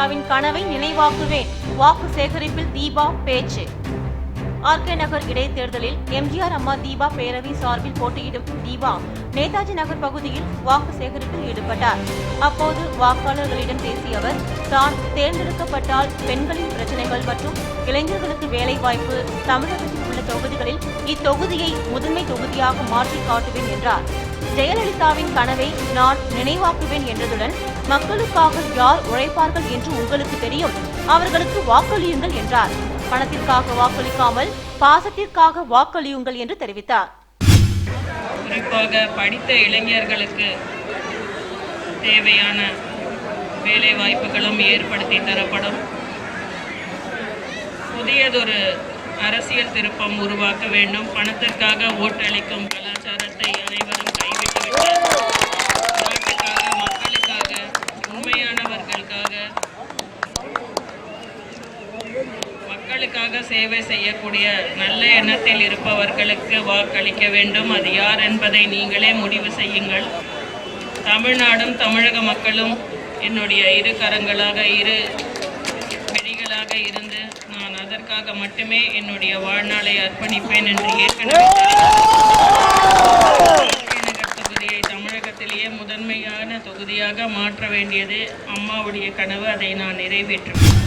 ஜெயலலிதாவின் கனவை நினைவாக்குவேன். வாக்கு சேகரிப்பில் தீபா பேச்சு. ஆர்கே நகர் இடைத்தேர்தலில் எம்ஜிஆர் அம்மா தீபா பேரவை சார்பில் போட்டியிடும் தீபா நேதாஜி நகர் பகுதியில் வாக்கு சேகரிப்பில் ஈடுபட்டார். அப்போது வாக்காளர்களிடம் பேசிய அவர் தான் தேர்ந்தெடுக்கப்பட்டால் பெண்களின் பிரச்சனைகள் மற்றும் இளைஞர்களுக்கு வேலைவாய்ப்பு தமிழகத்தில் உள்ள தொகுதிகளில் இத்தொகுதியை முதன்மை தொகுதியாக மாற்றி காட்டுவேன் என்றார். ஜெயலலிதாவின் கனவை நான் நினைவாக்குவேன் என்றதுடன் மக்களுக்காக யார் உழைப்பார்கள் என்று உங்களுக்கு தெரியும். அவர்களுக்கு வாக்களியுங்கள் என்றார். பணத்திற்காக வாக்களிக்காமல் பாசத்திற்காக வாக்களியுங்கள் என்று தெரிவித்தார். குறிப்பாக படித்த இளைஞர்களுக்கு தேவையான வேலை வாய்ப்புகளும் ஏற்படுத்தி தரப்படும். புதியதொரு அரசியல் திருப்பம் உருவாக்க வேண்டும். பணத்திற்காக ஓட்டளிக்கும் கலாச்சாரத்தை அனைவரும் மக்களுக்காக மக்களுக்காக சேவை செய்யக்கூடிய நல்ல எண்ணத்தில் இருப்பவர்களுக்கு வாக்களிக்க வேண்டும். அது யார் என்பதை நீங்களே முடிவு செய்யுங்கள். தமிழ்நாடும் தமிழக மக்களும் என்னுடைய இரு கரங்களாக இரு விழிகளாக இருந்து நான் அதற்காக மட்டுமே என்னுடைய வாழ்நாளை அர்ப்பணிப்பேன் என்று ஏற்கனவே முதன்மையான தொகுதியாக மாற்ற வேண்டியது அம்மாவுடைய கனவு அதை நான் நிறைவேற்றுவேன்.